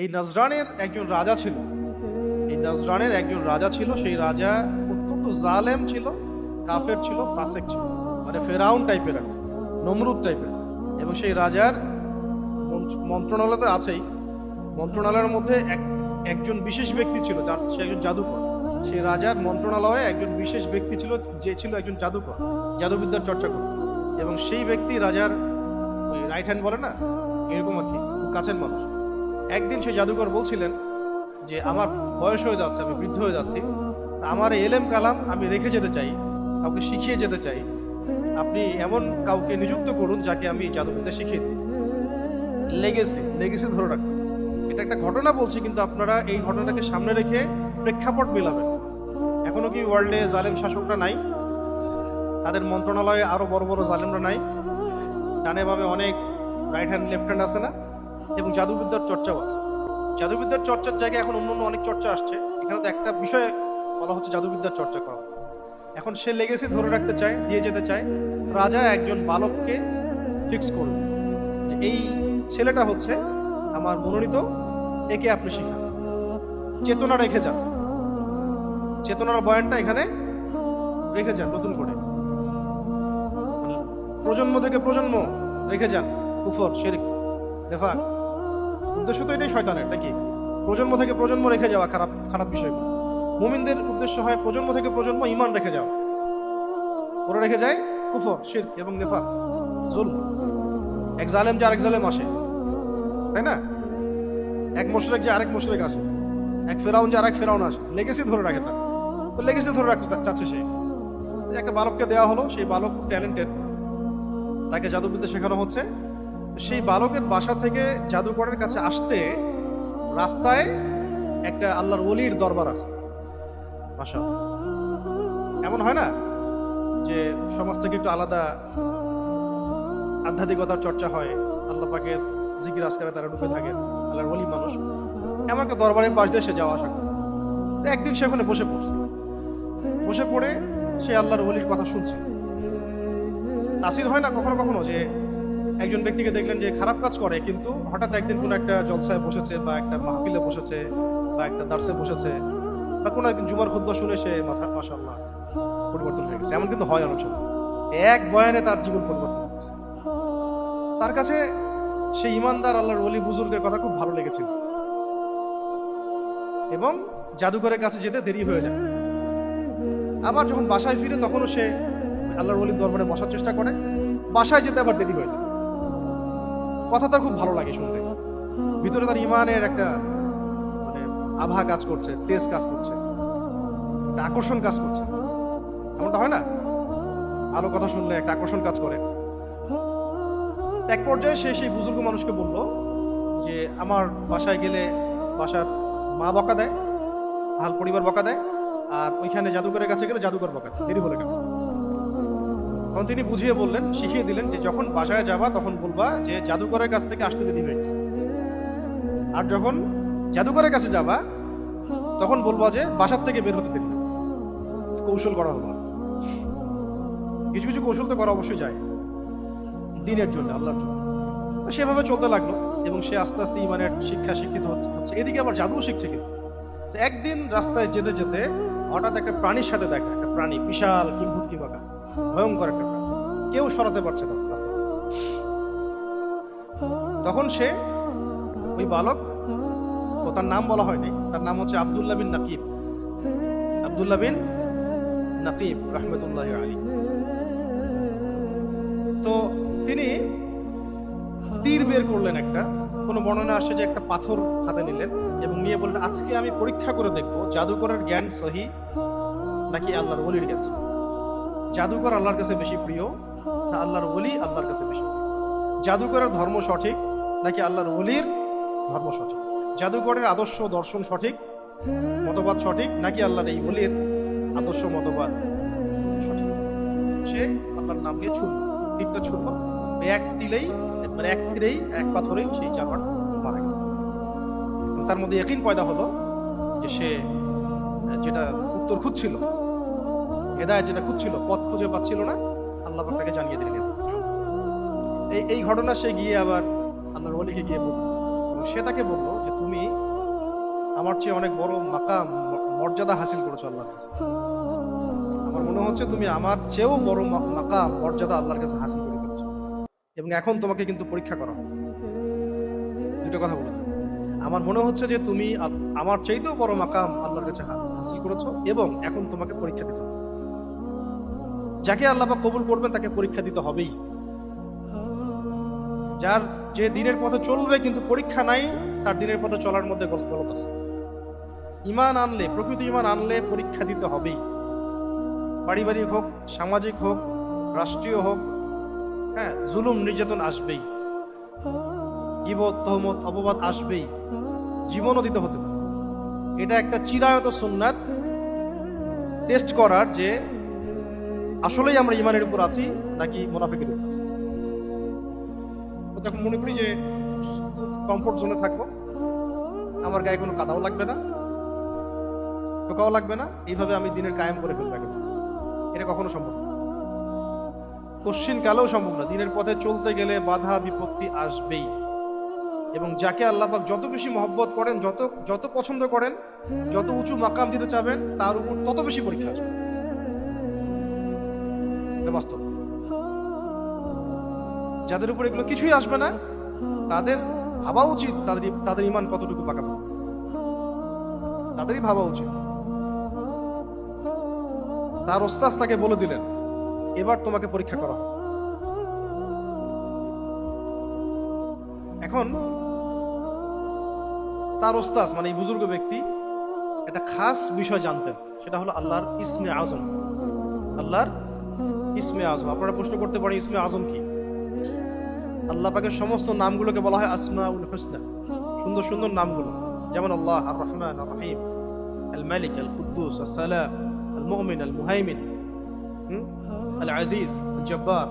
এই নজরানের একজন রাজা ছিল। এই নজরানের একজন রাজা ছিল, সেই রাজা অত্যন্ত জালেম ছিল, কাফের ছিল, ফাসেক ছিল মানে ফেরাউন টাইপের আর নমরুদ টাইপের। এবং সেই রাজার মন্ত্রণালয় তো আছেই। মন্ত্রণালয়ের মধ্যে এক, একজন বিশেষ ব্যক্তি ছিল, যার, সে একজন জাদুকর। সেই রাজার মন্ত্রণালয়ে একজন বিশেষ ব্যক্তি ছিল, যে ছিল একজন জাদুকর, জাদুবিদ্যার চর্চা করত। এবং সেই ব্যক্তি রাজার ওই রাইট হ্যান্ড বলে না, এরকম আর কি, খুব কাছের মানুষ। একদিন সেই জাদুকর বলছিলেন যে, আমার বয়স হয়ে যাচ্ছে, আমি বৃদ্ধ হয়ে যাচ্ছি। আমার এই এলেম কালাম আমি রেখে যেতে চাই, কাউকে শিখিয়ে যেতে চাই। আপনি এমন কাউকে নিযুক্ত করুন যাকে আমি জাদুবিদ্যা শিখিয়ে দিই। লেগেসি লেগেসি ধরে রাখুন। এটা একটা ঘটনা বলছি, কিন্তু আপনারা এই ঘটনাকে সামনে রেখে প্রেক্ষাপট মিলাবেন। এখনও কি ওয়ার্ল্ডে জালেম শাসকরা নাই? তাদের মন্ত্রণালয়ে আরও বড় বড় জালেমরা নাই? ডানে বামে অনেক রাইট হ্যান্ড লেফট হ্যান্ড আছে না? এবং জাদুবিদ্যার চর্চাও আছে। জাদুবিদ্যার চর্চার জায়গায় এখন অন্য অন্য অনেক চর্চা আসছে। এখানে তো একটা বিষয় বলা হচ্ছে জাদুবিদ্যার চর্চা করা। এখন সে লেগেসি ধরে রাখতে চায়, দিয়ে যেতে চায়। রাজা একজন বালককে ফিক্স করবে। যে এই ছেলেটা হচ্ছে আমার মনোনীত একে আপনি শিখান। চেতনা রেখে যান। চেতনার বয়ানটা এখানে রেখে যান, নতুন করে। মানে প্রজন্ম থেকে প্রজন্ম রেখে যান। কুফর, শেরিক নেফাক উদ্দেশ্য তো এটাই শয়তানের, নাকি? প্রজন্ম থেকে প্রজন্ম রেখে যাওয়া খারাপ খারাপ বিষয়। মুমিনদের উদ্দেশ্য হয় প্রজন্ম থেকে প্রজন্ম ইমান রেখে যাওয়া। ওরা রেখে যায় কুফর শির এবং নেফাক জুল এক জালেম যে আরেক জালেম আসে, তাই না? এক মোশরেক যে আরেক মোশরেক আসে, এক ফেরাউন যে আরেক ফেরাউন আসে লেগেসি ধরে রাখে তার। তো লেগেসি ধরে রাখতে চাচ্ছে সে। একটা বালককে দেওয়া হলো, সেই বালক ট্যালেন্টেড তাকে জাদুবিদ্যা শেখানো হচ্ছে। সেই বালকের বাসা থেকে জাদুকরের কাছে আসতে রাস্তায় একটা আল্লাহর ওলির দরবার আছে। বাসা এমন হয় না যে সমাজ থেকে একটু আলাদা আধ্যাত্মিকতার চর্চা হয়, আল্লাহ পাকের জিকির আজকারে তারা ডুবে থাকেন আল্লাহর ওলি মানুষ। এমন একটা দরবারের পাশ দিয়ে সে যাওয়া আসা। একদিন সে ওখানে বসে পড়ছে। বসে পড়ে সে আল্লাহর ওলির কথা শুনছে। তাসির হয় না কখনো কখনো যে একজন ব্যক্তিকে দেখলেন যে খারাপ কাজ করে, কিন্তু হঠাৎ একদিন কোনো একটা জলসায় বসেছে বা একটা মাহফিলে বসেছে বা একটা দার্সে বসেছে বা কোনো একদিন জুমার খুদ্া শুনে সে মাথা মাসাল্লাহ পরিবর্তন হয়ে গেছে। এমন কিন্তু হয় অনেক সময়। এক বয়ানে তার জীবন পরিবর্তন হয়ে গেছে। তার কাছে সেই ইমানদার আল্লাহর ওলি বুজুর্গের কথা খুব ভালো লেগেছিল। এবং জাদুঘরের কাছে যেতে দেরি হয়ে যায়। আবার যখন বাসায় ফিরে তখনও সে আল্লাহর ওলির দরবারে বসার চেষ্টা করে। বাসায় যেতে আবার দেরি হয়ে যায়। কথা তার খুব ভালো লাগে শুনতে। ভিতরে তার ইমানের একটা মানে আভা কাজ করছে, তেজ কাজ করছে, একটা আকর্ষণ কাজ করছে। এমনটা হয় না? ভালো কথা শুনলে একটা আকর্ষণ কাজ করে। এক পর্যায়ে সে সেই বুজুর্গ মানুষকে বলল যে, আমার বাসায় গেলে বাসার মা বকা দেয় হাল পরিবার বকা দেয়, আর ওইখানে জাদুঘরের কাছে গেলে জাদুঘর বকা দেয়। দেরি হলে কেন? তখন তিনি বুঝিয়ে বললেন, শিখিয়ে দিলেন যে যখন বাসায় যাবা তখন বলবা যে জাদুঘরের কাছ থেকে আসতে দেরি হয়ে গেছে আর যখন জাদুঘরের কাছে যাবা, তখন বলবা যে বাসার থেকে বের হতে দেরি হয়ে গেছে কৌশল করা হলো। কিছু কিছু কৌশল তো করা অবশ্যই যায়। দিনের জন্য, আল্লাহর জন্য। সেভাবে চলতে লাগল এবং সে আস্তে আস্তে ইমানের শিক্ষা শিক্ষিত হচ্ছে। এদিকে আবার জাদুও শিখছে কিন্তু। একদিন রাস্তায় যেতে যেতে হঠাৎ একটা প্রাণীর সাথে দেখা, একটা প্রাণী, বিশাল কিম্ভূত কি বাঁকা ভয়ঙ্কর একটা কেউ সরাতে পারছে না তখন সে ওই বালক ও তার নাম বলা হয়নি। তার নাম হচ্ছে আব্দুল্লাহ বিন নাকিব। আব্দুল্লাহ বিন নাকিব, রহমতুল্লাহ আলী তো তিনি তীর বের করলেন একটা। কোনো বর্ণনা আসে যে একটা পাথর হাতে নিলেন এবং নিয়ে বললেন, আজকে আমি পরীক্ষা করে দেখব, জাদুকরের জ্ঞান সহি নাকি আল্লাহর ওলির জ্ঞান সহি। জাদুকর আল্লাহর কাছে বেশি প্রিয় না আল্লাহর ওলি আল্লাহর কাছে বেশি জাদুকরের ধর্ম সঠিক নাকি আল্লাহর ওলির ধর্ম সঠিক? জাদুকরের আদর্শ দর্শন সঠিক, মতবাদ সঠিক নাকি আল্লাহর এই ওলির আদর্শ, মতবাদ সঠিক? সে আল্লাহর নাম নিয়ে ছুটল তীরটা ছুটল এক তিলেই মানে এক তীরেই এক পাথরেই সেই জানোয়ার মারা গেল। তার মধ্যে একই পয়দা হলো যে সে, যেটা উত্তর খুঁজছিল হেদায় যেটা খুঁজছিল, পথ খুঁজে পাচ্ছিল না, আল্লাহ তাকে জানিয়ে দিলেন এই এই ঘটনা সে গিয়ে আবার আল্লাহর ওলিকে গিয়ে বলল। সে তাকে বলল যে, তুমি আমার চেয়ে অনেক বড় মাকাম, মর্যাদা হাসিল করেছ আল্লাহর কাছে। আমার মনে হচ্ছে তুমি আমার চেয়েও বড় মাকাম, মর্যাদা আল্লাহর কাছে হাসিল করে ফেলেছো। এবং এখন তোমাকে কিন্তু পরীক্ষা করা হবে। দুটো কথা বলে আমার মনে হচ্ছে যে, তুমি আমার চাইতেও বড় মাকাম আল্লাহর কাছে হাসিল করেছ এবং এখন তোমাকে পরীক্ষা দিতে হবে। যাকে আল্লাহ কবুল করবেন তাকে পরীক্ষা দিতে হবেই। যার যে দিনের পথে চলবে, কিন্তু পরীক্ষা নাই, তার দিনের পথে চলার মধ্যে গল- গলত আছে। ইমান আনলে, প্রকৃত ইমান আনলে পরীক্ষা দিতে হবেই। পারিবারিক হোক, সামাজিক হোক, রাষ্ট্রীয় হোক হ্যাঁ জুলুম, নির্যাতন আসবেই। গিবত, তহমত, অপবাদ আসবেই। জীবনও দিতে হতে পারে। এটা একটা চিরায়ত সুন্নাত। টেস্ট করার যে আসলেই আমরা ইমানের উপর আছি নাকি মোনাফিকের উপর আছি? তখন মনে করি যে কমফোর্ট জোনে থাকব, আমার গায়ে কোনো কাদাও লাগবে না, টোকাও লাগবে না, এইভাবে আমি দিনের কায়েম করে ফেলব একেবারে। এটা কখনো সম্ভব না। কশ্চিন কালেও সম্ভব না। দিনের পথে চলতে গেলে বাধা, বিপত্তি আসবেই। এবং যাকে আল্লাপাক যত বেশি মহব্বত করেন, যত যত পছন্দ করেন, যত উঁচু মাকাম দিতে চাবেন, তার উপর তত বেশি পরীক্ষা আসবে। এটা বাস্তব। যাদের উপর এগুলো কিছুই আসবে না, তাদের ভাবা উচিত তাদের তাদের ইমান কতটুকু পাকা তাদেরই ভাবা উচিত। তার ওস্তাজ তাকে বলে দিলেন, এবার তোমাকে পরীক্ষা করা এখন তার ওস্তাজ মানে এই বুজুর্গ ব্যক্তি, একটা খাস বিষয় জানতেন, সেটা হলো আল্লাহর ইসমে আজম। আল্লাহর ইসমে আজম। আপনারা প্রশ্ন করতে পারেন, ইসমে আজম কি? আল্লাহ পাকের সমস্ত নামগুলোকে বলা হয় আসমাউল হুসনা। সুন্দর সুন্দর নামগুলো। যেমন আল্লাহ আর রহমান আর রহিম আল মালিক আল কুদ্দুস আল সালাম আল মুমিন আল মুহাইমিন? আল আজিজ আল জব্বার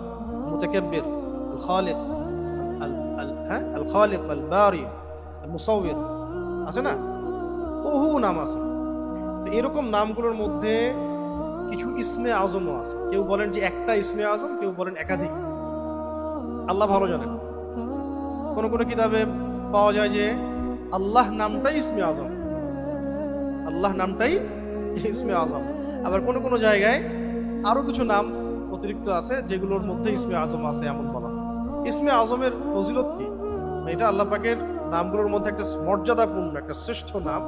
মুতাকাব্বির আল খালিক আল হ্যাঁ? খালিক আল বারি আল মুসাউবির আছে না? বহু নাম আছে। এরকম নামগুলোর মধ্যে কিছু ইসমে আজমও আছে। কেউ বলেন যে একটা ইসমে আজম, কেউ বলেন একাধিক। আল্লাহ ভালো জানেন। কোন কোন কিতাবে পাওয়া যায় যে আল্লাহ নামটাই ইসমে আজম। আল্লাহ নামটাই ইসমে আজম। আবার কোন কোন জায়গায় আরও কিছু নাম অতিরিক্ত আছে, যেগুলোর মধ্যে ইসমে আজম আছে এমন বলা। ইসমে আজমের ফজিলত কি? এটা আল্লাহ পাকের নামগুলোর মধ্যে একটা মর্যাদাপূর্ণ, একটা শ্রেষ্ঠ নাম।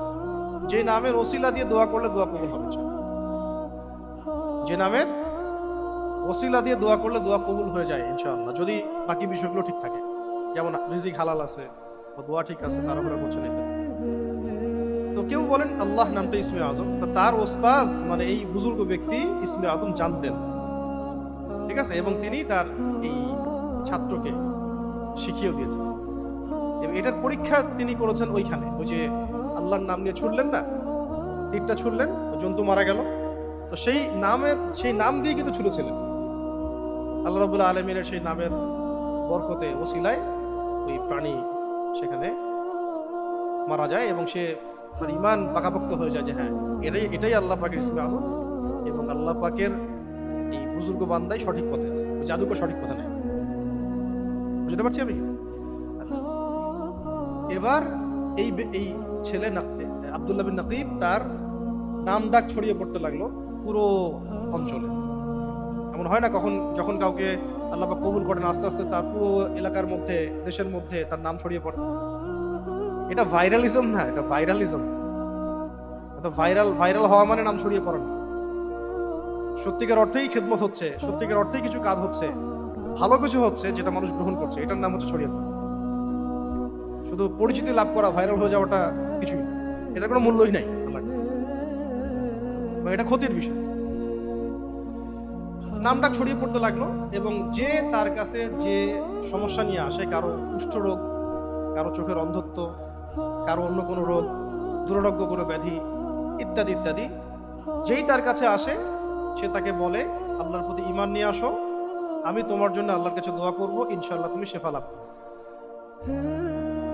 যে নামের ওসিলা দিয়ে দোয়া করলে দোয়া কবুল হবে। যে নামের ওসিলা দিয়ে দোয়া করলে দোয়া কবুল হয়ে যায়, ইনশাআল্লাহ। যদি বাকি বিষয়গুলো ঠিক থাকে, যেমন রিজিক হালাল আছে দোয়া ঠিক আছে তার উপরে করছেন এটা তো কেউ বলেন, আল্লাহ নামটা ইসমে আজম। তার ওস্তাজ মানে এই বুজুর্গ ব্যক্তি ইসমে আজম জানতেন। ঠিক আছে? এবং তিনি তার এই ছাত্রকে শিখিয়েও দিয়েছেন। এবং এটার পরীক্ষা তিনি করেছেন ওইখানে। ওই যে আল্লাহর নাম নিয়ে ছুড়লেন না, তীরটা ছুড়লেন তো জন্তু মারা গেল। তো সেই নামের, সেই নাম দিয়ে কিন্তু ছুটেছিলেন। আল্লাহ রবুল্লাহ আলমিনের সেই নামের বরকতে, ওসিলায় ওই প্রাণী সেখানে মারা যায় এবং সে তার ইমান পাকাপোক্ত হয়ে যায় যে হ্যাঁ এটাই এটাই আল্লাহ পাকের ইসমে আজম এবং আল্লাহ পাকের এই বুজুর্গ বান্দাই সঠিক পথে আছে। ওই জাদুকর সঠিক পথে নেই। বুঝতে পারছি আমি? এবার এই এই ছেলে আব্দুল্লাহ বিন নাকিব তার নাম ডাক ছড়িয়ে পড়তে লাগল। পুরো অঞ্চলে। এমন হয় না কখন, যখন কাউকে আল্লাহ কবুল করেন, আস্তে আস্তে তার পুরো এলাকার মধ্যে, দেশের মধ্যে তার নাম ছড়িয়ে পড়ে। এটা ভাইরালিজম না, এটা ভাইরালিজম এটা ভাইরাল ভাইরাল হওয়া মানে নাম ছড়িয়ে পড়ে না সত্যিকার অর্থেই খেদমত হচ্ছে, সত্যিকার অর্থেই কিছু কাজ হচ্ছে, ভালো কিছু হচ্ছে যেটা মানুষ গ্রহণ করছে, এটার নাম হচ্ছে ছড়িয়ে পড়া। শুধু পরিচিতি লাভ করা ভাইরাল হয়ে যাওয়াটা কিছুই এটার কোনো মূল্যই নাই। বা এটা ক্ষতির বিষয়। নামটা ছড়িয়ে পড়তে লাগল এবং যে তার কাছে যে সমস্যা নিয়ে আসে, কারও কুষ্ঠরোগ কারও চোখের অন্ধত্ব, কারও অন্য কোনো রোগ দুরারোগ্য কোনো ব্যাধি ইত্যাদি ইত্যাদি, যেই তার কাছে আসে, সে তাকে বলে আল্লাহর প্রতি ইমান নিয়ে আসো, আমি তোমার জন্য আল্লাহর কাছে দোয়া করব ইনশাল্লাহ তুমি শেফা লাভ।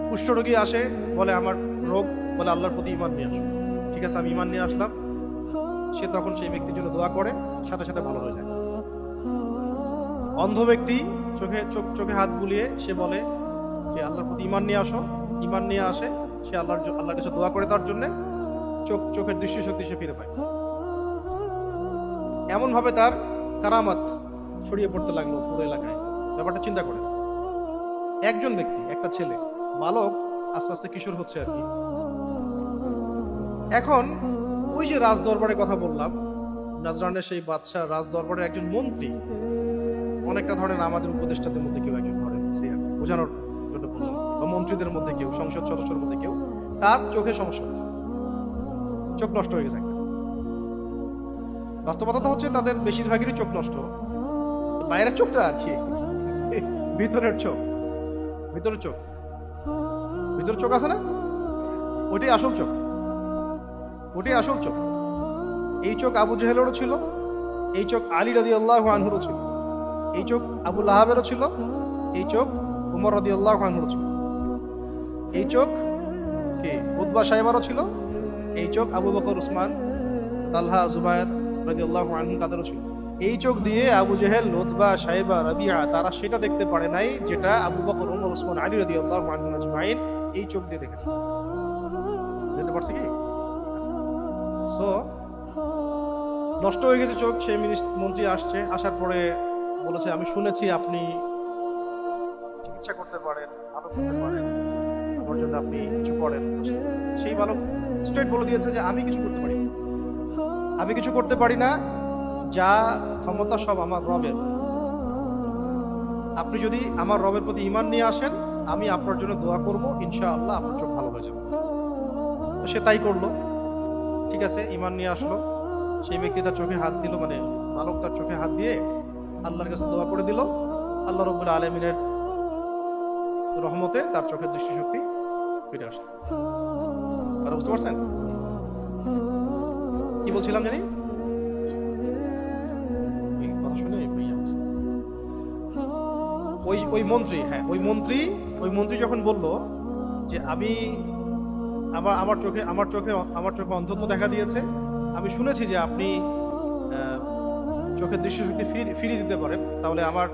কুষ্ঠরোগী আসে, বলে, আমার রোগ, বলে, আল্লাহর প্রতি ইমান নিয়ে আসো। ঠিক আছে, আমি ইমান নিয়ে আসলাম। সে তখন সেই ব্যক্তির জন্য দোয়া করে, সাথে সাথে ভালো হয়ে যায়। অন্ধ ব্যক্তি চোখে, চোখ, চোখে হাত বুলিয়ে সে বলে যে আল্লাহর প্রতি ইমান নিয়ে আসো। ইমান নিয়ে আসে, সে আল্লাহর আল্লাহর কাছে দোয়া করে তার জন্য, চোখ, চোখের দৃষ্টিশক্তি সে ফিরে পায়। এমন ভাবে তার কারামাত ছড়িয়ে পড়তে লাগল পুরো এলাকায়। ব্যাপারটা চিন্তা করে একজন ব্যক্তি, একটা ছেলে, বালক, আস্তে আস্তে কিশোর হচ্ছে আর কি। এখন ওই যে রাজ দরবারের কথা বললাম, নাজরানের সেই বাদশাহ রাজ দরবারের একজন মন্ত্রী, অনেকটা ধরেন আমাদের উপদেষ্টাদের মধ্যে কেউ একজন ধরেন বোঝানোর জন্য বললাম। বা মন্ত্রীদের মধ্যে কেউ, সংসদ সদস্যের মধ্যে কেউ, তার চোখে সমস্যা হয়েছে চোখ নষ্ট হয়ে গেছে বাস্তবতা তো হচ্ছে তাদের বেশিরভাগেরই চোখ নষ্ট। বাইরের চোখটা আর কি, ভিতরের চোখ ভিতরের চোখ। ভিতরের চোখ আছে না? ওইটাই আসল চোখ। ওটাই আসল চোখ। এই চোখ আবু জেহেলেরও ছিল, এই চোখ আলী রাদি আল্লাহ আনহুরও ছিল, এই চোখ আবু লাহাবেরও ছিল, এই চোখ উমর রাদি আল্লাহ আনহুরও ছিল। এই চোখ কে? উদ্বা সাহেবারও ছিল, এই চোখ আবু বকর, উসমান, তালহা, জুবায়ের রাদি আল্লাহ আনহু তাদেরও ছিল। এই চোখ দিয়ে আবু জেহেল লোতবা সাহেবা, রাবিয়া, তারা সেটা দেখতে পারে নাই, যেটা আবু বকর, উমর, উসমান, আলী রাদি আল্লাহ আনহু এই চোখ দিয়ে দেখেছে। দেখতে পারছে কি? সো নষ্ট হয়ে গেছে চোখ, সেই মন্ত্রী আসছে, আসার পরে বলেছে, আমি শুনেছি আপনি চিকিৎসা করতে পারেন ভালো করতে পারেন, আমার জন্য আপনি কিছু করেন। সেই বালক স্ট্রেট বলে দিয়েছে যে, আমি কিছু করতে পারি। আমি কিছু করতে পারি না, যা ক্ষমতা সব আমার রবের। আপনি যদি আমার রবের প্রতি ইমান নিয়ে আসেন, আমি আপনার জন্য দোয়া করব, ইনশাআল্লাহ আপনার চোখ ভালো হয়ে যাবে। সে তাই করল। ঠিক আছে ইমান নিয়ে আসলো। সেই ব্যক্তি তার চোখে হাত দিল মানে বালক তার চোখে হাত দিয়ে আল্লাহর কাছে দোয়া করে দিল। আল্লাহ রব্বুল আলমিনের রহমতে তার চোখের দৃষ্টিশক্তি ফিরে আসলো। আর বুঝতে পারছেন? কি বলছিলাম জানি? শুনে ওই ওই মন্ত্রী হ্যাঁ ওই মন্ত্রী ওই মন্ত্রী যখন বলল যে, আমি আমার আমার চোখে আমার চোখে আমার চোখে অন্ধত্ব দেখা দিয়েছে। আমি শুনেছি যে আপনি চোখের দৃষ্টিশক্তি ফিরি- ফিরিয়ে দিতে পারেন, তাহলে আমার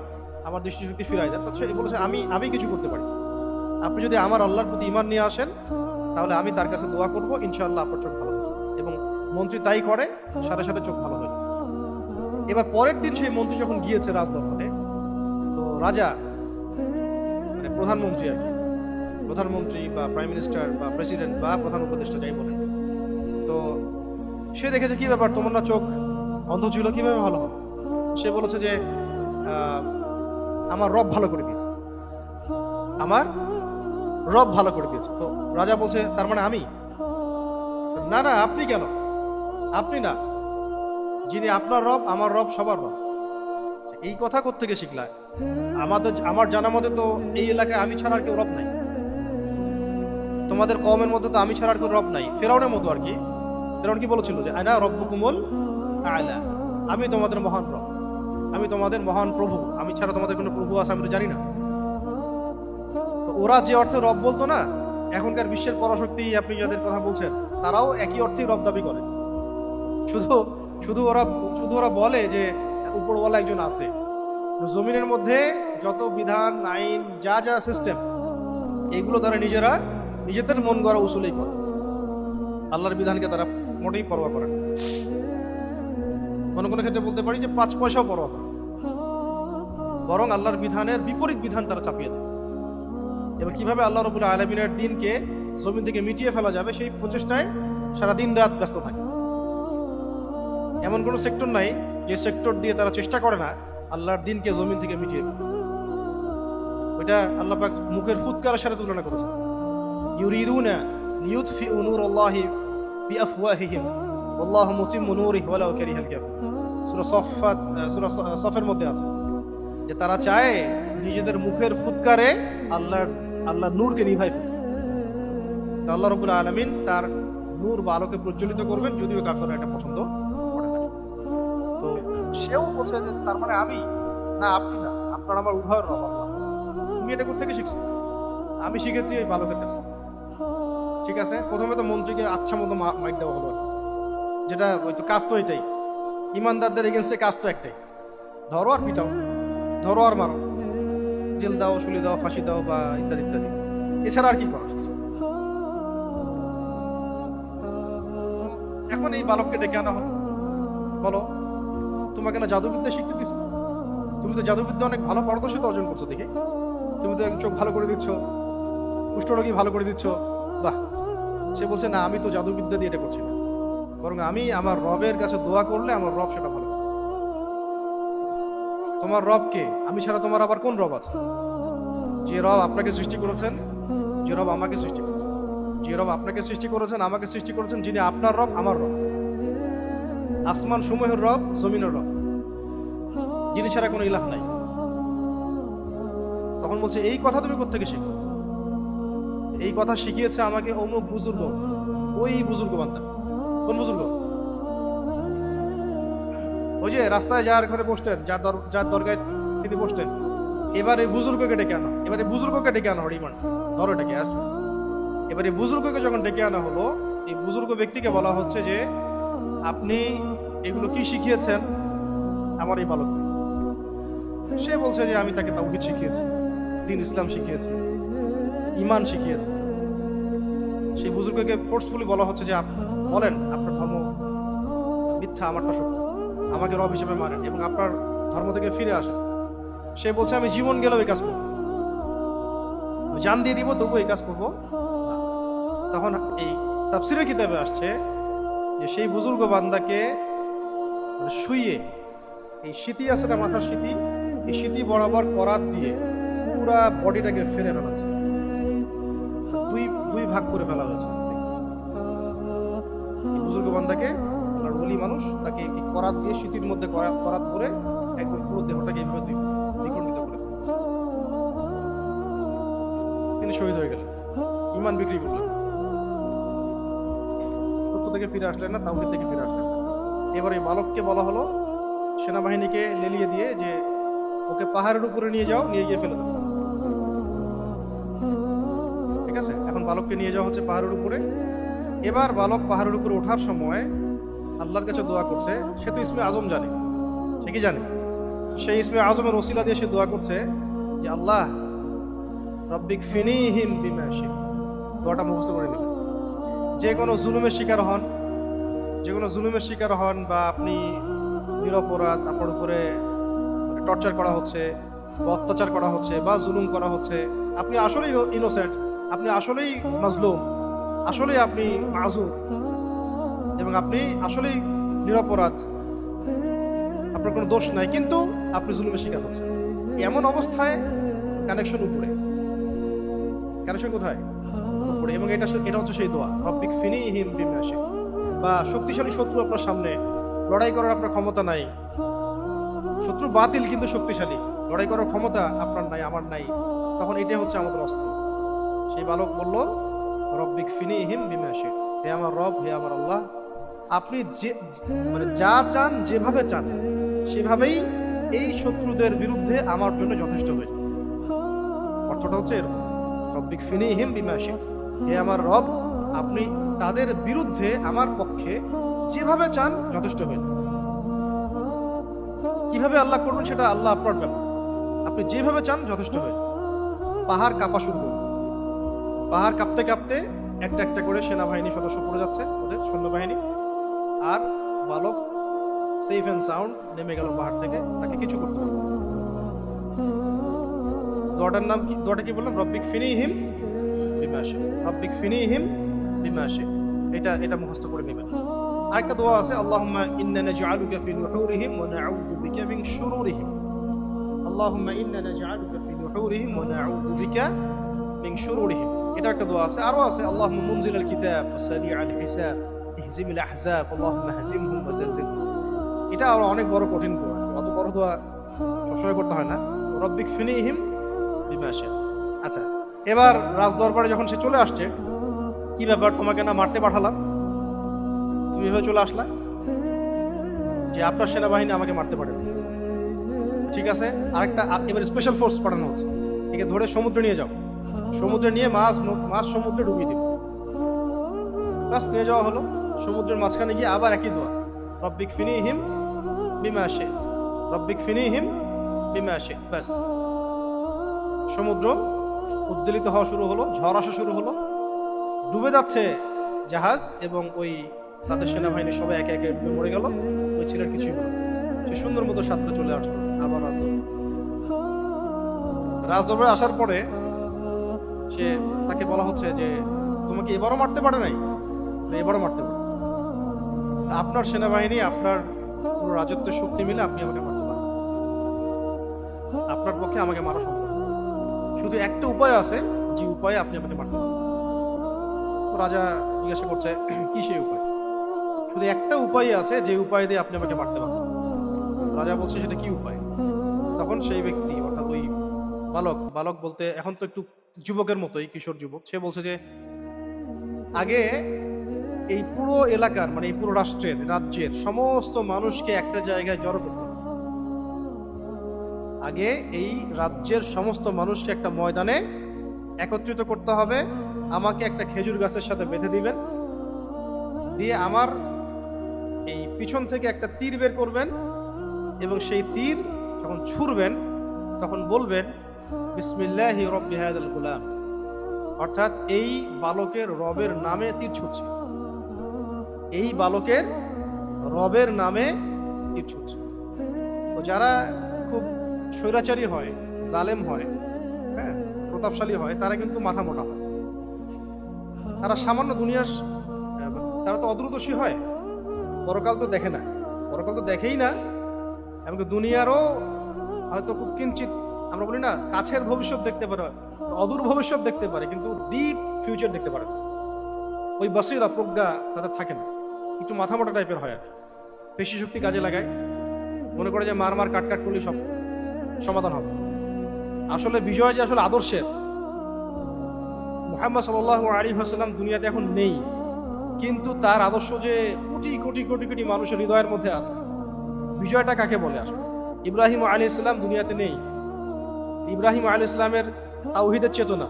আমার দৃষ্টিশক্তি ফিরাই দেন। তো সে বলেছে, আমি আমি কিছু করতে পারি। আপনি যদি আমার আল্লাহর প্রতি ইমান নিয়ে আসেন, তাহলে আমি তার কাছে দোয়া করব, ইনশাআল্লাহ আপনার চোখ ভালো হবে। এবং মন্ত্রী তাই করে, সাথে সাথে চোখ ভালো হয়ে। এবার পরের দিন সেই মন্ত্রী যখন গিয়েছে রাজদরবারে, তো রাজা মানে প্রধানমন্ত্রী আর কি প্রধানমন্ত্রী বা প্রাইম মিনিস্টার বা প্রেসিডেন্ট বা প্রধান উপদেষ্টা যাই বলেন। তো সে দেখেছে কি ব্যাপার, তোমার না চোখ অন্ধ ছিল, কীভাবে ভালো হবে সে বলেছে যে আমার রব ভালো করে দিয়েছে। আমার রব ভালো করে দিয়েছে। তো রাজা বলছে, তার মানে আমি? না না, আপনি কেন? আপনি না। যিনি আপনার রব, আমার রব সবার রব। এই কথা কোত্থেকে শিখলা আমাদের, আমার জানা মতে তো এই এলাকায় আমি ছাড়া আর কেউ রব নাই। তোমাদের কমের মধ্যে তো আমি ছাড়া আর কেউ রব নাই। ফেরাউনের মতো আর কি। ফেরাউন কি বলেছিল যে আয়না রব্বুকুমুল আয়লা আমি তোমাদের মহান রব। আমি তোমাদের মহান প্রভু। আমি ছাড়া তোমাদের কোনো প্রভু আছে, আমি তো জানি না। তো ওরা যে অর্থে রব বলতো না, এখনকার বিশ্বের পরাশক্তি আপনি যাদের কথা বলছেন, তারাও একই অর্থেই রব দাবি করে। শুধু শুধু ওরা শুধু ওরা বলে যে, উপরওয়ালা একজন আছে। জমিনের মধ্যে যত বিধান, আইন, যা যা সিস্টেম এগুলো তারা নিজেরা নিজেদের মন গড়া উসুলেই করে। আল্লাহর বিধানকে তারা মোটেই পরোয়া করে না। কোনো কোনো ক্ষেত্রে বলতে পারি যে পাঁচ পয়সাও পরোয়া করে বরং আল্লাহর বিধানের বিপরীত বিধান তারা চাপিয়ে দেয়। এবার কীভাবে আল্লাহ রবুল্লা আলমিনের দিনকে জমিন থেকে মিটিয়ে ফেলা যাবে সেই প্রচেষ্টায় সারা দিন রাত ব্যস্ত থাকে। এমন কোনো সেক্টর নাই যে সেক্টর দিয়ে তারা চেষ্টা করে না আল্লাহর দিনকে জমিন থেকে মিটিয়ে ফেলা। ওইটা আল্লাহ মুখের ফুৎকারের সাথে তুলনা করেছে ইউরিদুনা লিউতফিউ নূরাল্লাহি বিআফওয়াহিহিম ওয়াল্লাহু মুতিম্মু নূরিহি ওয়ালাউ কারিহাল কাফিরুন সূরা সফফাত সূরা সফের মধ্যে আছে যে তারা চায় নিজেদের মুখের ফুৎকারে আল্লাহর আল্লাহর নূরকে নিভাই ফেলতে আল্লাহ রাব্বুল আলামিন তার নূর বা আলোকে প্রজ্বলিত করবেন, যদিও কাফেররা এটা পছন্দ করে না। তো সেও বলছে যে, তার মানে আমি? না, আপনি না। আপনার আমার উভয়ের রব আল্লাহ। তুমি এটা কোথেকে শিখছো? আমি শিখেছি ওই বালকের কাছে। ঠিক আছে? প্রথমে তো মন্ত্রীকে আচ্ছা মতো মাইক দেওয়া হলো। যেটা ওই তো কাজ তো এটাই ইমানদারদের এগেনস্টে কাজ তো একটাই। ধরো আর পিটাও। ধরো আর মারো। জেল দাও, শুলি দাও, ফাঁসি দাও বা ইত্যাদি ইত্যাদি। এছাড়া আর কি করা এখন এই বালককে ডেকে আনা হলো। বলো তোমাকে না জাদুবিদ্যা শিখতে দিছে? তুমি তো জাদুবিদ্যা অনেক ভালো পারদর্শিতা অর্জন করছ দেখে। তুমি তো চোখ ভালো করে দিচ্ছ কুষ্ঠরোগী ভালো করে দিচ্ছ। বাহ। সে বলছে, না, আমি তো জাদুবিদ্যা দিয়ে এটা করছি না। বরং আমি আমার রবের কাছে দোয়া করলে আমার রব সেটা ভালো তোমার রব কে? আমি ছাড়া তোমার আবার কোন রব আছে? যে রব আপনাকে সৃষ্টি করেছেন, যে রব আমাকে সৃষ্টি করেছেন। যে রব আপনাকে সৃষ্টি করেছেন, আমাকে সৃষ্টি করেছেন, যিনি আপনার রব, আমার রব। আসমান সমূহের রব, জমিনের রব। যিনি ছাড়া কোনো ইলাহ নাই। তখন বলছে, এই কথা তুমি কোথেকে শিখো এই কথা শিখিয়েছে আমাকে অমুক বুজুর্গ। ওই বুজুর্গ বান্দা। কোন বুজুর্গ? ওই যে রাস্তায় যার ঘরে বসতেন, যার যার দরগায় তিনি বসতেন। এবার এই বুজুর্গকে ডেকে আনা। এবার এই বুজুর্গকে ডেকে আনা হরিমান ধরো ডেকে আসবে এবার এই বুজুর্গকে যখন ডেকে আনা হলো, এই বুজুর্গ ব্যক্তিকে বলা হচ্ছে যে, আপনি এগুলো কি শিখিয়েছেন? আমার এই বালক। সে বলছে যে, আমি তাকে তাওহিদ শিখিয়েছি, দিন ইসলাম শিখিয়েছি। ইমান শিখিয়েছে। সেই বুজুর্গকে ফোর্সফুলি বলা হচ্ছে যে আপ- বলেন, আপনার ধর্ম মিথ্যা, আমারটা সত্য। আমাকে রব হিসেবে মানেন এবং আপনার ধর্ম থেকে ফিরে আসেন। সে বলছে, আমি জীবন গেলেও এই কাজ করব। জান দিয়ে দিব তবু এই কাজ করব তখন এই তাফসিরের কিতাবে আসছে যে সেই বুজুর্গ বান্দাকে মানে শুইয়ে এই স্মৃতি আছে না, মাথার স্মৃতি এই স্মৃতি বরাবর করাত দিয়ে পুরা বডিটাকে ফেরে ফেলা হয়েছে। দুই দুই ভাগ করে ফেলা হয়েছে। বুজুর্গ বান্দাকে আল্লাহর মানুষ, তাকে করাত দিয়ে, স্মৃতির মধ্যে করা- করাত করে একদম পুরো দেহটাকে এইভাবে দ্বিখণ্ডিত করে তিনি শহীদ হয়ে গেলেন। ইমান বিক্রি করলেন। সত্য থেকে ফিরে আসলেন না, তাওহিদ থেকে ফিরে আসলেন। এবার এই বালককে বলা হলো, সেনাবাহিনীকে লেলিয়ে দিয়ে যে, ওকে পাহাড়ের উপরে নিয়ে যাও, নিয়ে গিয়ে ফেলে দাও বালককে নিয়ে যাওয়া হচ্ছে পাহাড়ের উপরে। এবার বালক পাহাড়ের উপরে ওঠার সময় আল্লাহর কাছে দোয়া করছে, সে তো ইসমে আজম জানে কি জানে। সেই ইসমে আজমের ওসিলা দিয়ে সে দোয়া করছে যে, আল্লাহ, রব্বিক ফিনিহিম বিমা শিখত দোয়াটা মুখস্থ করে নেবেন যে কোনো জুলুমের শিকার হন, যে কোনো জুলুমের শিকার হন বা আপনি নিরপরাধ আপনার উপরে টর্চার করা হচ্ছে, বা অত্যাচার করা হচ্ছে, বা জুলুম করা হচ্ছে, আপনি আসলেই ইনোসেন্ট। আপনি আসলেই মাজলুম, আসলেই আপনি মাজুর এবং আপনি আসলেই নিরপরাধ। আপনার কোনো দোষ নাই, কিন্তু আপনি জুলুমের শিকার হচ্ছেন। এমন অবস্থায় কানেকশন উপরে। কানেকশন কোথায়? উপরে। এবং এটা এটা হচ্ছে সেই দোয়া। রব্বিক ফিনিহিম বিমা শিখত। বা শক্তিশালী শত্রু আপনার সামনে। লড়াই করার আপনার ক্ষমতা নাই। শত্রু বাতিল, কিন্তু শক্তিশালী। লড়াই করার ক্ষমতা আপনার নাই, আমার নাই। তখন এটাই হচ্ছে আমাদের অস্ত্র। সেই বালক বলল, রব্বিক ফিনিহিম বিমা শিখত হে আমার রব, হে আমার আল্লাহ, আপনি যে মানে যা চান, যেভাবে চান, সেভাবেই এই শত্রুদের বিরুদ্ধে আমার জন্য যথেষ্ট হয়ে অর্থটা হচ্ছে রব্বিক ফিনিহিম বিমা শিখত হে আমার রব, আপনি তাদের বিরুদ্ধে আমার পক্ষে যেভাবে চান, যথেষ্ট হয়ে। কীভাবে আল্লাহ করবেন সেটা আল্লাহ আপনার ব্যাপার। আপনি যেভাবে চান, যথেষ্ট হয়ে। পাহাড় কাঁপা শুরু করবে। পাহাড় কাঁপতে কাঁপতে একটা একটা করে সেনাবাহিনী সদস্য পড়ে যাচ্ছে ওদের সৈন্যবাহিনী। আর বালক সেফ অ্যান্ড সাউন্ড নেমে গেল পাহাড় থেকে, তাকে কিছু করতে পারবে না। দোয়াটার নাম কি দোয়াটা কি বললাম? রব্বিক ফিনিহিম বিমাশে রব্বিক ফিনি হিম বিমাশে এটা এটা মুখস্থ করে নেবেন। আরেকটা দোয়া আছে, আল্লাহুম্মা ইন্না নাজআলুকা ফি নুহুরিহিম ওয়া নাউযু বিকা মিন শুরুরিহিম। আল্লাহুম্মা ইন্না নাজআলুকা ফি নুহুরিহিম ওয়া নাউযু বিকা মিন শুরুরিহিম। এটা একটা দোয়া আছে। আরও আছে আল্লাহুম্মা মুনজিলাল কিতাব ওয়া সারিআল হিসাব, ইহজিমিল আহজাব, আল্লাহুম্মা হাজিমহুম ওয়া জালজিলহুম এটা আরও অনেক বড় কঠিন দোয়া। অত বড় দোয়া সবসময় করতে হয় না। রব্বিক ফিনিহিম বিমাশে আচ্ছা এবার রাজ দরবারে যখন সে চলে আসছে, কি ব্যাপার তোমাকে না মারতে পাঠালাম? তুমি এভাবে চলে আসলা? যে আপনার সেনাবাহিনী আমাকে মারতে পারে ঠিক আছে, আরেকটা, এবার স্পেশাল ফোর্স পাঠানো হচ্ছে। একে ধরে সমুদ্রে নিয়ে যাও। সমুদ্রে নিয়ে মাছ মাছ সমুদ্রে ডুবিয়ে দিও বাস নিয়ে যাওয়া হলো। সমুদ্রের মাঝখানে গিয়ে আবার একই দোয়া। রব্বিক ফিনি হিম বিমা শেখ রব্বিক ফিনিহিম বিমা শেখ ব্যাস। সমুদ্র উদ্বেলিত হওয়া শুরু হলো, ঝড় আসা শুরু হলো। ডুবে যাচ্ছে জাহাজ এবং ওই তাদের সেনাবাহিনী সবাই একে একে মরে গেল। ওই ছেলের কিছুই হলো। সে সুন্দর মতো সাঁতরে চলে আসলো। আবার রাজদরবার রাজদরবারে আসার পরে সে তাকে বলা হচ্ছে যে, তোমাকে এবারও মারতে পারে নাই? এবারও মারতে পারে আপনার সেনাবাহিনী, আপনার পুরো রাজত্বের শক্তি মিলে আপনি আমাকে মারতে পারেন। আপনার পক্ষে আমাকে মারা সম্ভব শুধু একটা উপায় আছে, যে উপায়ে আপনি আমাকে মারতে পারেন। রাজা জিজ্ঞাসা করছে, কি সেই উপায়? শুধু একটা উপায় আছে, যে উপায় দিয়ে আপনি আমাকে মারতে পারবেন। রাজা বলছে, সেটা কি উপায়? তখন সেই ব্যক্তি, অর্থাৎ ওই বালক বালক বলতে এখন তো একটু যুবকের মতোই, কিশোর যুবক। সে বলছে যে, আগে এই পুরো এলাকার মানে এই পুরো রাষ্ট্রের, রাজ্যের সমস্ত মানুষকে একটা জায়গায় জড়ো করতে আগে এই রাজ্যের সমস্ত মানুষকে একটা ময়দানে একত্রিত করতে হবে। আমাকে একটা খেজুর গাছের সাথে বেঁধে দিবেন। দিয়ে আমার এই পিছন থেকে একটা তীর বের করবেন এবং সেই তীর যখন ছুড়বেন, তখন বলবেন বিসমিল্লাহি রব্বি হাদাল গুলাম। অর্থাৎ এই বালকের রবের নামে তীর ছুটছে। এই বালকের রবের নামে তীর ছুটছে। তো যারা খুব স্বৈরাচারী হয়, জালেম হয় হ্যাঁ প্রতাপশালী হয়, তারা কিন্তু মাথা মোটা হয়। তারা সামান্য দুনিয়ার, তারা তো অদূরদর্শী হয়। পরকাল তো দেখে না। পরকাল তো দেখেই না। এমনকি দুনিয়ারও হয়তো খুব কিঞ্চিত আমরা বলি না, কাছের ভবিষ্যৎ দেখতে পারে, অদূর ভবিষ্যৎ দেখতে পারে, কিন্তু ডিপ ফিউচার দেখতে পারে ওই বসিরা প্রজ্ঞা তাদের থাকে না। একটু মাথা মোটা টাইপের হয় আর। পেশি শক্তি কাজে লাগায়। মনে করে যে মার মার কাট কাট করলে সব সমাধান হবে। আসলে বিজয় যে আসলে আদর্শের। মোহাম্মদ সাল আলী হাসাল্লাম দুনিয়াতে এখন নেই। কিন্তু তার আদর্শ যে কোটি কোটি কোটি কোটি মানুষের হৃদয়ের মধ্যে আছে। বিজয়টা কাকে বলে আসলে? ইব্রাহিম আলী ইসলাম দুনিয়াতে নেই। ইব্রাহিম আলী ইসলামের তাওহিদের চেতনা।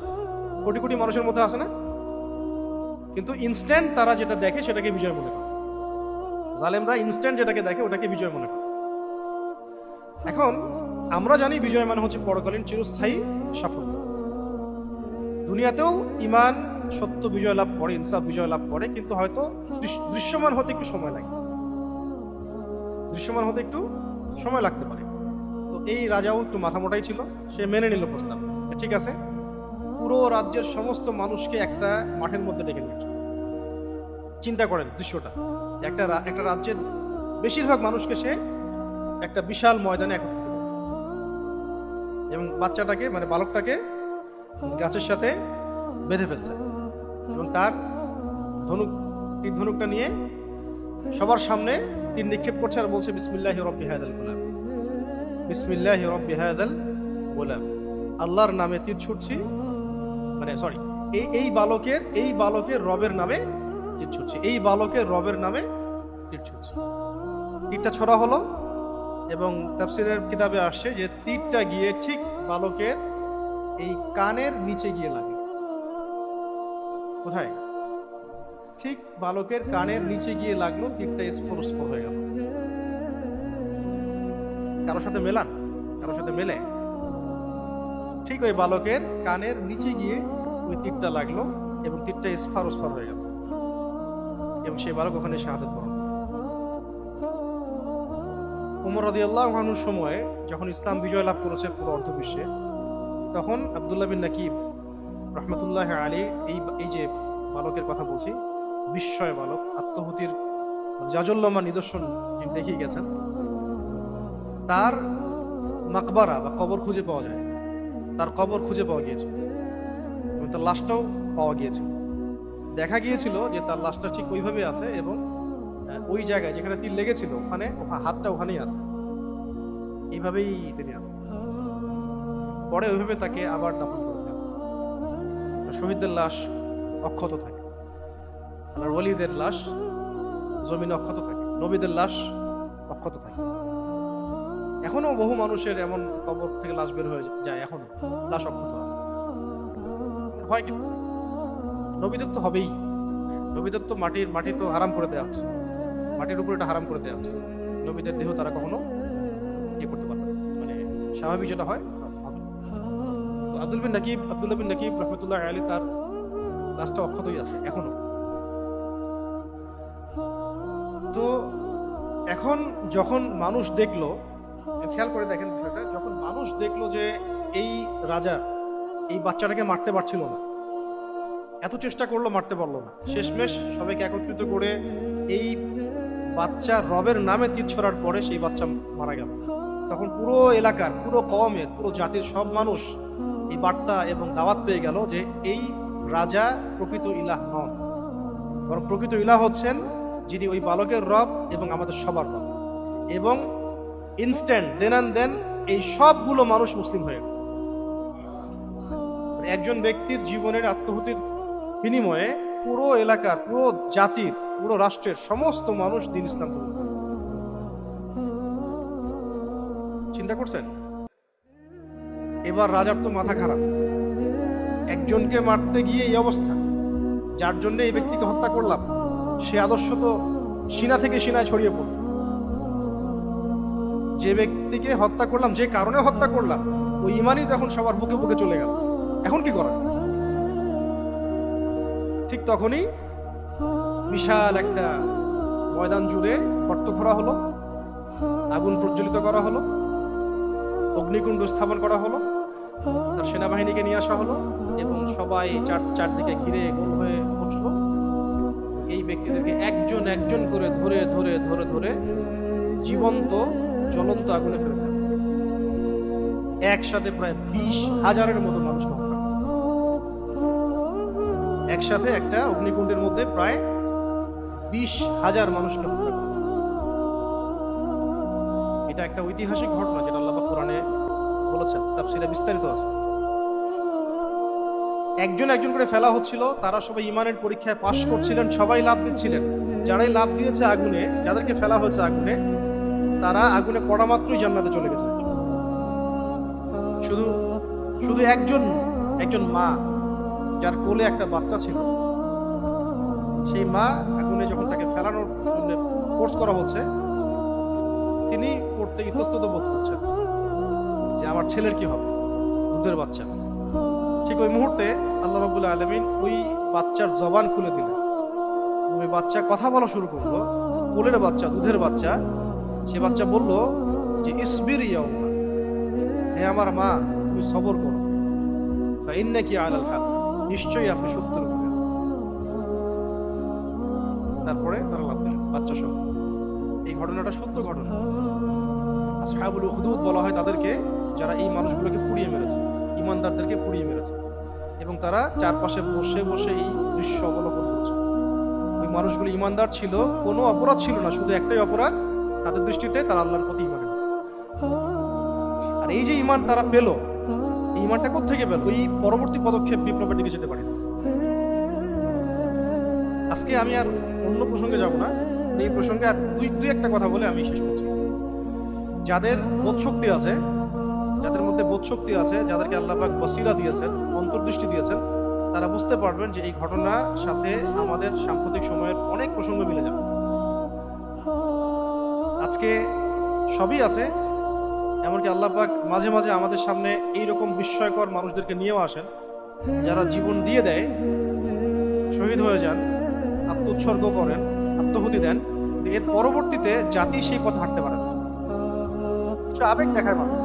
কোটি কোটি মানুষের মধ্যে আছে না? কিন্তু ইনস্ট্যান্ট তারা যেটা দেখে সেটাকে বিজয় মনে করে। জালেমরা ইনস্ট্যান্ট যেটাকে দেখে ওটাকে বিজয় মনে করে। এখন আমরা জানি বিজয় মানে হচ্ছে পরকালীন চিরস্থায়ী সাফল্য। দুনিয়াতেও ইমান সত্য বিজয় লাভ করে, ইনসাফ বিজয় লাভ করে, কিন্তু হয়তো দৃশ্যমান হতে একটু সময় লাগে। দৃশ্যমান হতে একটু সময় লাগতে পারে। এই রাজাও একটু মাথা মোটাই ছিল, সে মেনে নিল প্রস্তাব। ঠিক আছে? পুরো রাজ্যের সমস্ত মানুষকে একটা মাঠের মধ্যে ডেকে নিয়েছে চিন্তা করেন দৃশ্যটা। একটা একটা রাজ্যের বেশিরভাগ মানুষকে সে একটা বিশাল ময়দানে একত্রিত করেছে। এবং বাচ্চাটাকে মানে বালকটাকে গাছের সাথে বেঁধে ফেলছে। এবং তার ধনুক, তীর ধনুকটা নিয়ে সবার সামনে তীর নিক্ষেপ করছে আর বলছে বিসমিল্লাহ রব্বি হায়দাল বিসমিল্লাহ রব্বি হায়দাল গোলাম। আল্লাহর নামে তীর ছুটছি মানে সরি এই এই বালকের এই বালকের রবের নামে তীর ছুটছি, এই বালকের রবের নামে তীর ছুটছি। তীরটা ছোড়া হলো এবং তাফসিরের কিতাবে আসছে যে তীরটা গিয়ে ঠিক বালকের এই কানের নিচে গিয়ে লাগে। কোথায়? ঠিক বালকের কানের নিচে গিয়ে লাগল, তীরটা স্পর স্পর হয়ে গেল। কারোর সাথে মেলান কারোর সাথে মেলে। ঠিক ওই বালকের কানের নিচে গিয়ে ওই তীরটা লাগল এবং তীরটা স্পার স্পার হয়ে গেল। এবং সেই বালক ওখানে শাহাদত বরণ উমর রাদিয়াল্লাহু আনহুর সময়ে যখন ইসলাম বিজয় লাভ করেছে পুরো অর্ধ বিশ্বে তখন আব্দুল্লাহ বিন নাকিব রহমতুল্লাহ আলী এই এই যে বালকের কথা বলছি, বিস্ময় বালক, আত্মহুতির জাজল্যমা নিদর্শন দেখিয়ে গেছেন তার মাকবারা বা কবর খুঁজে পাওয়া যায়। তার কবর খুঁজে পাওয়া গিয়েছে। এবং তার লাশটাও পাওয়া গিয়েছিল দেখা গিয়েছিল যে তার লাশটা ঠিক ওইভাবে আছে এবং ওই জায়গায় যেখানে তীর লেগেছিল, ওখানে ওখা- হাতটা ওখানেই আছে। এইভাবেই তিনি আছেন। পরে ওইভাবে তাকে আবার দাফন করে দেওয়া শহীদদের লাশ অক্ষত থাকে। আর ওলিদের লাশ জমিনে অক্ষত থাকে। নবীদের লাশ অক্ষত থাকে। এখনও বহু মানুষের এমন কবর থেকে লাশ বের হয়ে যায় এখনও। লাশ অক্ষত আছে। হয় কিন্তু নবীদের তো হবেই। নবীদের তো মাটির মাটি তো হারাম করে দেওয়া হচ্ছে। মাটির উপর এটা হারাম করে দেওয়া হচ্ছে। নবীদের দেহ তারা কখনো ইয়ে করতে পারবে মানে স্বাভাবিক যেটা হয়, আব্দুল বিন নাকিব আব্দুল্লাহ বিন নাকিব রহমতুল্লাহ আলী তার লাশটা অক্ষতই আছে, এখনও। তো এখন যখন মানুষ দেখল খেয়াল করে দেখেন বিষয়টা যখন মানুষ দেখল যে এই রাজা এই বাচ্চাটাকে মারতে পারছিল না এত চেষ্টা করল মারতে পারল না। শেষমেশ সবাইকে একত্রিত করে এই বাচ্চা রবের নামে তীর ছড়ার পরে সেই বাচ্চা মারা গেল। তখন পুরো এলাকার পুরো কমের পুরো জাতির সব মানুষ এই বার্তা এবং দাওয়াত পেয়ে গেল যে এই রাজা প্রকৃত ইলাহ নন। বরং প্রকৃত ইলাহ হচ্ছেন যিনি ওই বালকের রব এবং আমাদের সবার রব। এবং ইনস্ট্যান্ট দেন দেন এই সবগুলো মানুষ মুসলিম হয়ে একজন ব্যক্তির জীবনের আত্মহতির বিনিময়ে পুরো এলাকার পুরো জাতির পুরো রাষ্ট্রের সমস্ত মানুষ দিন ইসলাম চিন্তা করছেন? এবার রাজার তো মাথা খারাপ। একজনকে মারতে গিয়ে এই অবস্থা। যার জন্য এই ব্যক্তিকে হত্যা করলাম। সে আদর্শ তো সিনা থেকে সিনায় ছড়িয়ে পড়ল। যে ব্যক্তিকে হত্যা করলাম, যে কারণে হত্যা করলাম, ওই ইমানই তখন সবার বুকে বুকে চলে গেল। এখন কি করা ঠিক তখনই বিশাল একটা ময়দান জুড়ে গর্ত করা হলো, আগুন প্রজ্বলিত করা হলো, অগ্নিকুণ্ড স্থাপন করা হলো, তার সেনাবাহিনীকে নিয়ে আসা হলো এবং সবাই চার, চারদিকে ঘিরে গোল হয়ে বসল। এই ব্যক্তিদেরকে একজন একজন করে ধরে ধরে ধরে ধরে জীবন্ত জ্বলন্ত আগুনে ফেলে। একসাথে প্রায় বিশ হাজারের মতো মানুষ একসাথে একটা অগ্নিকুণ্ডের মধ্যে প্রায় বিশ হাজার হত্যা এটা একটা ঐতিহাসিক ঘটনা যেটা আল্লাহ কোরআনে বলেছেন, তাফসিরে বিস্তারিত আছে। একজন একজন করে ফেলা হচ্ছিল, তারা সবাই ইমানের পরীক্ষায় পাশ করছিলেন, সবাই লাভ দিচ্ছিলেন। যারাই লাভ দিয়েছে আগুনে, যাদেরকে ফেলা হয়েছে আগুনে তারা আগুনে পড়া মাত্রই জান্নাতে চলে গেছে। শুধু শুধু একজন একজন মা, যার কোলে একটা বাচ্চা ছিল। সেই মা আগুনে যখন তাকে ফেলানোর জন্য ফোর্স করা হচ্ছে, তিনি পড়তে ইতস্তত বোধ করছেন যে আমার ছেলের কি হবে? দুধের বাচ্চা। ঠিক ওই মুহূর্তে আল্লাহ রবুল্লা আলমিন ওই বাচ্চার জবান খুলে দিলেন। ওই বাচ্চা কথা বলা শুরু করল, কোলের বাচ্চা, দুধের বাচ্চা সে বাচ্চা বলল যে, ইসবির হে আমার মা, তুমি সবর করো। ইন্নাকি আলাল হক, নিশ্চয়ই আপনি সত্যের উপরে তারপরে তারা লাভ দিলেন বাচ্চা সহ এই ঘটনাটা সত্য ঘটনা। আসহাবুল হুদুদ বলা হয় তাদেরকে, যারা এই মানুষগুলোকে পুড়িয়ে মেরেছে, ইমানদারদেরকে পুড়িয়ে মেরেছে। এবং তারা চারপাশে বসে বসে এই দৃশ্য অবলোকন করছে। ওই মানুষগুলো ইমানদার ছিল, কোনো অপরাধ ছিল না, শুধু একটাই অপরাধ তাদের দৃষ্টিতে তারা আল্লাহর প্রতি ইমান এনেছে। আর এই যে ইমান তারা পেল, এই ইমানটা কোথেকে পেল? ওই পরবর্তী পদক্ষেপ বিপ্লবের দিকে যেতে পারে। আজকে আমি আর অন্য প্রসঙ্গে যাব না। এই প্রসঙ্গে আর দুই দুই একটা কথা বলে আমি শেষ করছি। যাদের বোধ শক্তি আছে, যাদের মধ্যে বোধ শক্তি আছে, যাদেরকে আল্লাহ পাক বসিরা দিয়েছেন, অন্তর্দৃষ্টি দিয়েছেন, তারা বুঝতে পারবেন যে এই ঘটনার সাথে আমাদের সাম্প্রতিক সময়ের অনেক প্রসঙ্গ মিলে যাবে। আজকে সবই আছে, এমনকি আল্লাহ পাক মাঝে মাঝে আমাদের সামনে এই রকম বিস্ময়কর মানুষদেরকে নিয়েও আসেন, যারা জীবন দিয়ে দেয়, শহীদ হয়ে যান, আত্মোৎসর্গ করেন, আত্মহুতি দেন এর পরবর্তীতে জাতি সেই পথ হাঁটতে পারে কিছু আবেগ দেখায় মানুষ।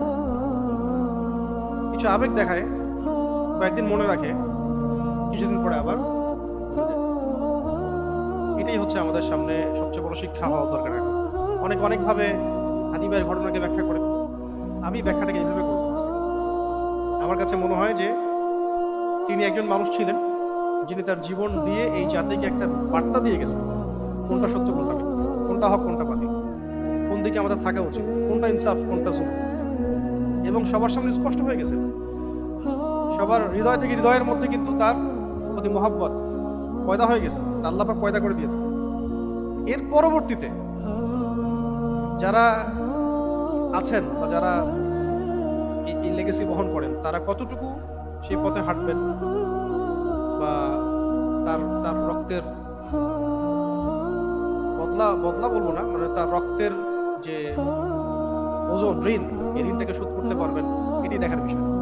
কিছু আবেগ দেখায়, কয়েকদিন মনে রাখে, কিছুদিন পরে আবার। এটাই হচ্ছে আমাদের সামনে সবচেয়ে বড় শিক্ষা হওয়া দরকার এখন। অনেক অনেকভাবে হাদিবাইয়ের ঘটনাকে ব্যাখ্যা করে। আমি ব্যাখ্যাটাকে এইভাবে করব। আমার কাছে মনে হয় যে তিনি একজন মানুষ ছিলেন, যিনি তার জীবন দিয়ে এই জাতিকে একটা বার্তা দিয়ে গেছেন, কোনটা সত্য, কোনটা কোনটা হক, কোনটা বাতিল, কোন দিকে আমাদের থাকা উচিত, কোনটা ইনসাফ, কোনটা জুলুম। এবং সবার সামনে স্পষ্ট হয়ে গেছে। সবার হৃদয় থেকে হৃদয়ের মধ্যে কিন্তু তার প্রতি মহাব্বত পয়দা হয়ে গেছে আল্লাহ পাক পয়দা করে দিয়েছে এর পরবর্তীতে যারা আছেন বা যারা এই- লেগেসি বহন করেন, তারা কতটুকু সেই পথে হাঁটবেন বা তার তার রক্তের বদলা বদলা বলব না মানে তার রক্তের যে ওজন, ঋণ, এই ঋণটাকে শোধ করতে পারবেন এটি দেখার বিষয়।